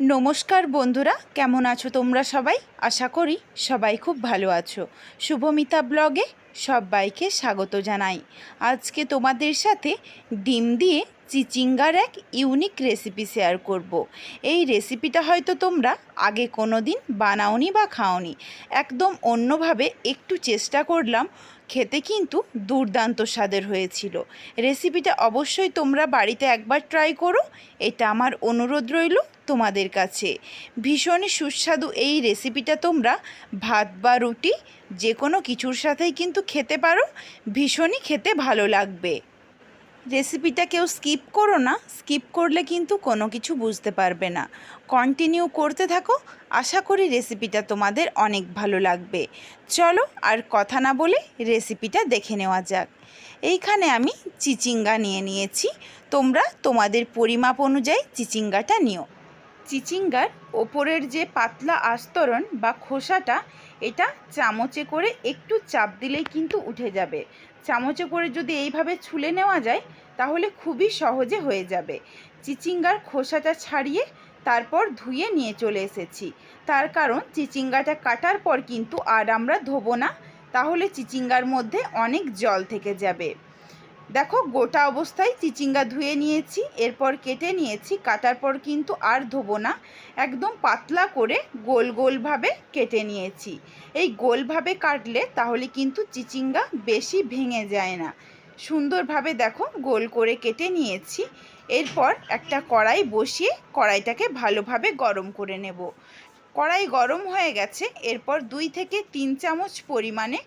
নমস্কার বন্ধুরা, কেমন আছো তোমরা সবাই? আশা করি সবাই খুব ভালো আছো। শুভমিতা ব্লগে সবাইকে স্বাগত জানাই। আজকে তোমাদের সাথে ডিম দিয়ে চিচিঙ্গার এক ইউনিক রেসিপি শেয়ার করব। এই রেসিপিটা হয়তো তোমরা আগে কোনো দিন বানাওনি বা খাওনি। একদম অন্যভাবে একটু চেষ্টা করলাম খেতে কিন্তু দুর্দান্ত স্বাদের হয়েছিল। রেসিপিটা অবশ্যই তোমরা বাড়িতে একবার ট্রাই করো। এটা আমার অনুরোধ রইল তোমাদের কাছে। ভীষণ সুস্বাদু এই রেসিপিটা তোমরা ভাত বা রুটি যে কোনো কিছুর সাথেই কিন্তু খেতে পারো। ভীষণই খেতে ভালো লাগবে। রেসিপিটা কেউ স্কিপ করো না, স্কিপ করলে কিন্তু কোনো কিছু বুঝতে পারবে না। কন্টিনিউ করতে থাকো, আশা করি রেসিপিটা তোমাদের অনেক ভালো লাগবে। চলো আর কথা না বলে রেসিপিটা দেখে নেওয়া যাক। এইখানে আমি চিচিঙ্গা নিয়ে নিয়েছি, তোমরা তোমাদের পরিমাপ অনুযায়ী চিচিঙ্গাটা নিও। চিচিঙ্গার ওপরের যে পাতলা আস্তরণ বা খোসাটা, এটা চামচে করে একটু চাপ দিলেই কিন্তু উঠে যাবে। চামচে করে যদি এইভাবে ছুলে নেওয়া যায়, তাহলে খুবই সহজে হয়ে যাবে। চিচিঙ্গার খোসাটা ছাড়িয়ে তারপর ধুয়ে নিয়ে চলে এসেছি। তার কারণ, চিচিঙ্গাটা কাটার পর কিন্তু আর আমরা ধোবো না। তাহলে চিচিঙ্গার মধ্যে অনেক জল থেকে যাবে। দেখো, গোটা অবস্থায় চিচিঙ্গা ধুয়ে নিয়েছি, এরপর কেটে নিয়েছি, কাটার পর কিন্তু আর ধোবো না। একদম পাতলা করে গোল গোলভাবে কেটে নিয়েছি। এই গোলভাবে কাটলে তাহলে কিন্তু চিচিঙ্গা বেশি ভেঙে যায় না। সুন্দরভাবে দেখো, গোল করে কেটে নিয়েছি। এরপর একটা কড়াই বসিয়ে কড়াইটাকে ভালোভাবে গরম করে নেব। কড়াই গরম হয়ে গেছে, এরপর দুই থেকে তিন চামচ পরিমাণে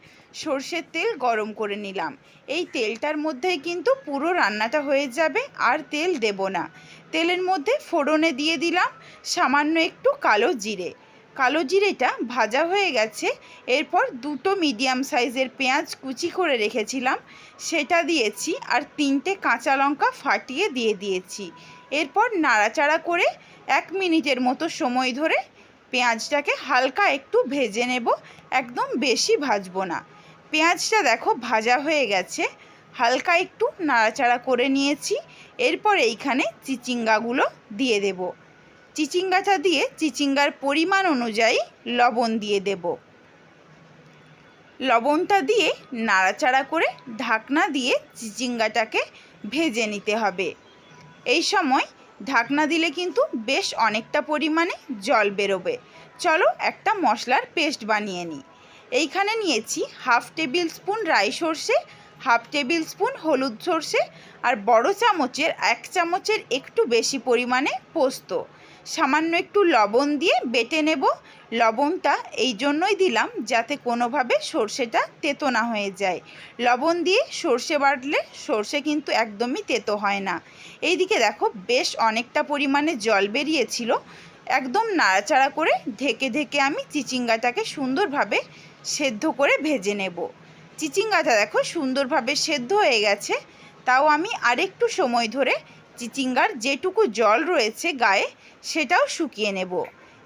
সর্ষের তেল গরম করে নিলাম। এই তেলটার মধ্যেই কিন্তু পুরো রান্নাটা হয়ে যাবে, আর তেল দেব না। তেলের মধ্যে ফোড়নে দিয়ে দিলাম সামান্য একটু কালো জিরে। কালো জিরেটা ভাজা হয়ে গেছে, এরপর দুটো মিডিয়াম সাইজের পেঁয়াজ কুচি করে রেখেছিলাম, সেটা দিয়েছি আর তিনটে কাঁচা লঙ্কা ফাটিয়ে দিয়ে দিয়েছি। এরপর নাড়াচাড়া করে এক মিনিটের মতো সময় ধরে পেঁয়াজটাকে হালকা একটু ভেজে নেব, একদম বেশি ভাজবো না। পেঁয়াজটা দেখো ভাজা হয়ে গেছে, হালকা একটু নাড়াচাড়া করে নিয়েছি, এরপর এইখানে চিচিঙ্গাগুলো দিয়ে দেব। চিচিঙ্গাটা দিয়ে চিচিঙ্গার পরিমাণ অনুযায়ী লবণ দিয়ে দেব। লবণটা দিয়ে নাড়াচাড়া করে ঢাকনা দিয়ে চিচিঙ্গাটাকে ভেজে নিতে হবে। এই সময় ঢাকনা দিলে কিন্তু বেশ অনেকটা পরিমাণে জল বেরোবে। চলো একটা মশলার পেস্ট বানিয়ে নিই। এইখানে নিয়েছি হাফ টেবিল স্পুন রাই সর্ষে, হাফ টেবিল স্পুন হলুদ সর্ষে আর বড় চামচের এক চামচের একটু বেশি পরিমাণে পোস্ত। সামান্য একটু লবণ দিয়ে বেটে নেব। লবণটা এই জন্যই দিলাম যাতে কোনোভাবে সর্ষেটা তেতো না হয়ে যায়। লবণ দিয়ে সর্ষে বাটলে সর্ষে কিন্তু একদমই তেতো হয় না। এইদিকে দেখো বেশ অনেকটা পরিমাণে জল বেরিয়েছিল। একদম নাড়াচাড়া করে ঢেকে ঢেকে আমি চিচিঙ্গাটাকে সুন্দরভাবে সেদ্ধ করে ভেজে নেব। চিচিঙ্গাটা দেখো সুন্দরভাবে সেদ্ধ হয়ে গেছে। তাও আমি আরেকটু সময় ধরে চিচিঙ্গার যেটুকু জল রয়েছে গায়ে, সেটাও শুকিয়ে নেব।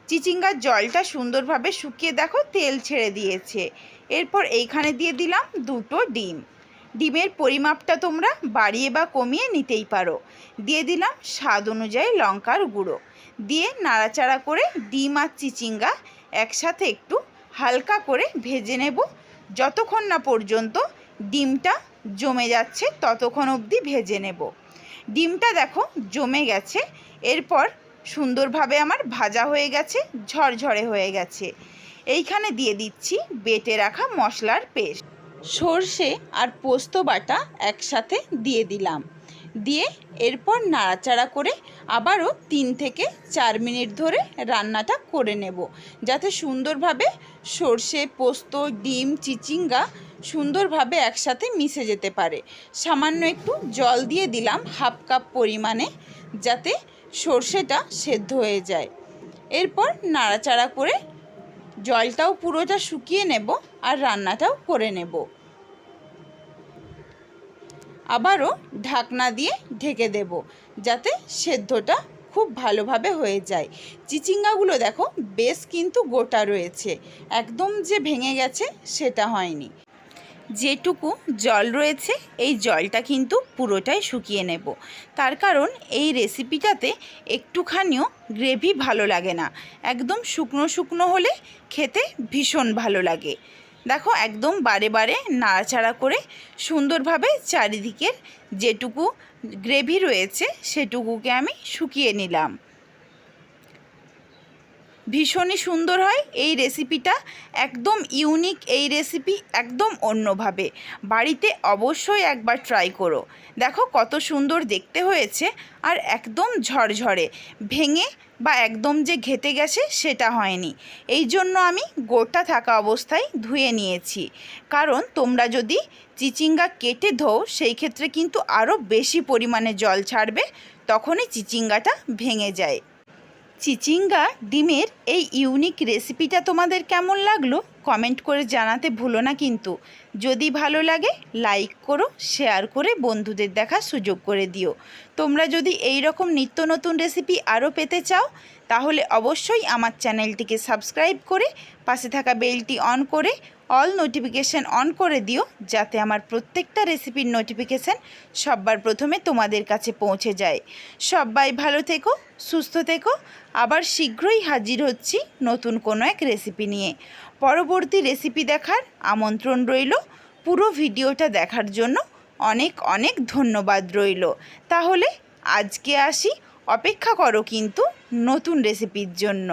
চিচিঙ্গার জলটা সুন্দরভাবে শুকিয়ে দেখো, তেল ছেড়ে দিয়েছে। এরপর এইখানে দিয়ে দিলাম দুটো ডিম। ডিমের পরিমাপটা তোমরা বাড়িয়ে বা কমিয়ে নিতেই পারো। দিয়ে দিলাম স্বাদ অনুযায়ী লঙ্কার গুঁড়ো। দিয়ে নাড়াচাড়া করে ডিম আর চিচিঙ্গা একসাথে একটু হালকা করে ভেজে নেব। যতক্ষণ না পর্যন্ত ডিমটা জমে যাচ্ছে, ততক্ষণ অবধি ভেজে নেব। ডিমটা দেখো জমে গেছে, এরপর সুন্দরভাবে আমার ভাজা হয়ে গেছে, ঝরঝরে হয়ে গেছে। এইখানে দিয়ে দিচ্ছি বেটে রাখা মশলার পেস্ট। সর্ষে আর পোস্ত বাটা একসাথে দিয়ে দিলাম। দিয়ে এরপর নাড়াচাড়া করে আবারও তিন থেকে চার মিনিট ধরে রান্নাটা করে নেব। যাতে সুন্দরভাবে সর্ষে, পোস্ত, ডিম, চিচিঙ্গা সুন্দরভাবে একসাথে মিশে যেতে পারে। সামান্য একটু জল দিয়ে দিলাম হাফ কাপ পরিমাণে যাতে সর্ষেটা সেদ্ধ হয়ে যায়। এরপর নাড়াচাড়া করে জলটাও পুরোটা শুকিয়ে নেব আর রান্নাটাও করে নেব। আবারও ঢাকনা দিয়ে ঢেকে দেব যাতে সেদ্ধটা খুব ভালোভাবে হয়ে যায়। চিচিঙ্গাগুলো দেখো বেশ কিন্তু গোটা রয়েছে। একদম যে ভেঙে গেছে সেটা হয়নি। যেটুকু জল রয়েছে এই জলটা কিন্তু পুরোটাই শুকিয়ে নেব। তার কারণ এই রেসিপিটাতে একটুখানিও গ্রেভি ভালো লাগে না। একদম শুকনো শুকনো হলে খেতে ভীষণ ভালো লাগে। দেখো, একদম বারে বারে নাড়াচাড়া করে সুন্দরভাবে চারিদিকের যেটুকু গ্রেভি রয়েছে, সেটুকুকে আমি শুকিয়ে নিলাম। ভীষণই সুন্দর হয়। এই রেসিপিটা একদম ইউনিক এই রেসিপি একদম অন্যভাবে। বাড়িতে অবশ্যই একবার ট্রাই করো। দেখো কত সুন্দর দেখতে হয়েছে আর একদম ঝরঝরে। ভেঙে বা একদম যে ঘেটে গেছে সেটা হয়নি। এই জন্য আমি গোটা থাকা অবস্থায় ধুয়ে নিয়েছি। কারণ তোমরা যদি চিচিঙ্গা কেটে ধোও, সেই ক্ষেত্রে কিন্তু আরও বেশি পরিমাণে জল ছাড়বে, তখনই চিচিঙ্গাটা ভেঙে যায়। চিচিঙ্গা ডিমের এই ইউনিক রেসিপিটা তোমাদের কেমন লাগল? কমেন্ট করে জানাতে ভুলো না কিন্তু। যদি ভালো লাগে, লাইক করো, শেয়ার করে বন্ধুদের দেখার সুযোগ করে দিও। তোমরা যদি এই রকম নিত্য নতুন রেসিপি আরও পেতে চাও, তাহলে অবশ্যই আমার চ্যানেলটিকে সাবস্ক্রাইব করে পাশে থাকা বেলটি অন করে অল নোটিফিকেশান অন করে দিও যাতে আমার প্রত্যেকটা রেসিপির নোটিফিকেশান সবার প্রথমে তোমাদের কাছে পৌঁছে যায়। সবাই ভালো থেকো, সুস্থ থেকো, আবার শীঘ্রই হাজির হচ্ছি নতুন কোনো এক রেসিপি নিয়ে। পরবর্তী রেসিপি দেখার আমন্ত্রণ রইল, পুরো ভিডিওটা দেখার জন্য অনেক অনেক ধন্যবাদ রইল। তাহলে আজকে আসি, অপেক্ষা করো কিন্তু নতুন রেসিপির জন্য।